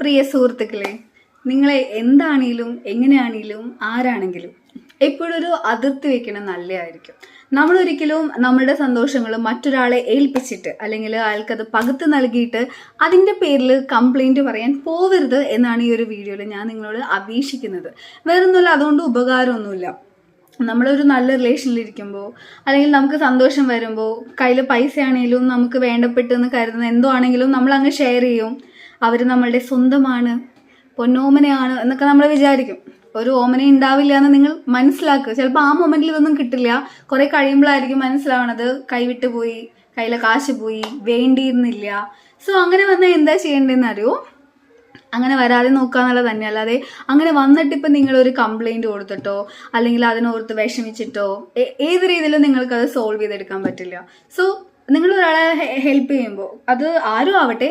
പ്രിയ സുഹൃത്തുക്കളെ നിങ്ങളെ എന്താണെങ്കിലും എങ്ങനെയാണെങ്കിലും ആരാണെങ്കിലും എപ്പോഴും ഒരു അതിർത്തി വെക്കണം നല്ലതായിരിക്കും. നമ്മൾ ഒരിക്കലും നമ്മുടെ സന്തോഷങ്ങൾ മറ്റൊരാളെ ഏൽപ്പിച്ചിട്ട് അല്ലെങ്കിൽ അയാൾക്കത് പകുത്ത് നൽകിയിട്ട് അതിന്റെ പേരിൽ കംപ്ലൈന്റ് പറയാൻ പോവരുത് എന്നാണ് ഈ ഒരു വീഡിയോയിൽ ഞാൻ നിങ്ങളോട് അപേക്ഷിക്കുന്നത്. വേറൊന്നുമില്ല അതുകൊണ്ട് ഉപകാരമൊന്നുമില്ല. നമ്മളൊരു നല്ല റിലേഷനിലിരിക്കുമ്പോൾ അല്ലെങ്കിൽ നമുക്ക് സന്തോഷം വരുമ്പോൾ കയ്യിൽ പൈസ ആണെങ്കിലും നമുക്ക് വേണ്ടപ്പെട്ടെന്ന് കരുതുന്ന എന്തോ ആണെങ്കിലും നമ്മൾ അങ്ങ് ഷെയർ ചെയ്യും. അവർ നമ്മളുടെ സ്വന്തമാണ് പൊന്നോമനയാണ് എന്നൊക്കെ നമ്മൾ വിചാരിക്കും. ഒരു ഓമന ഉണ്ടാവില്ല എന്ന് നിങ്ങൾ മനസ്സിലാക്കുക. ചിലപ്പോൾ ആ മൊമെന്റിൽ ഇതൊന്നും കിട്ടില്ല. കുറെ കഴിയുമ്പോഴായിരിക്കും മനസ്സിലാവണത്. കൈവിട്ട് പോയി കയ്യിലെ കാശ് പോയി വേണ്ടിയിരുന്നില്ല. സോ അങ്ങനെ വന്നാൽ എന്താ ചെയ്യേണ്ടതെന്ന് അറിയോ? അങ്ങനെ വരാതെ നോക്കുക എന്നുള്ളത് തന്നെ. അല്ലാതെ അങ്ങനെ വന്നിട്ട് ഇപ്പം നിങ്ങളൊരു കംപ്ലൈന്റ് കൊടുത്തിട്ടോ അല്ലെങ്കിൽ അതിനോർത്ത് വിഷമിച്ചിട്ടോ ഏത് രീതിയിലും നിങ്ങൾക്ക് അത് സോൾവ് ചെയ്തെടുക്കാൻ പറ്റില്ല. സോ നിങ്ങൾ ഒരാളെ ഹെൽപ്പ് ചെയ്യുമ്പോൾ അത് ആരും ആവട്ടെ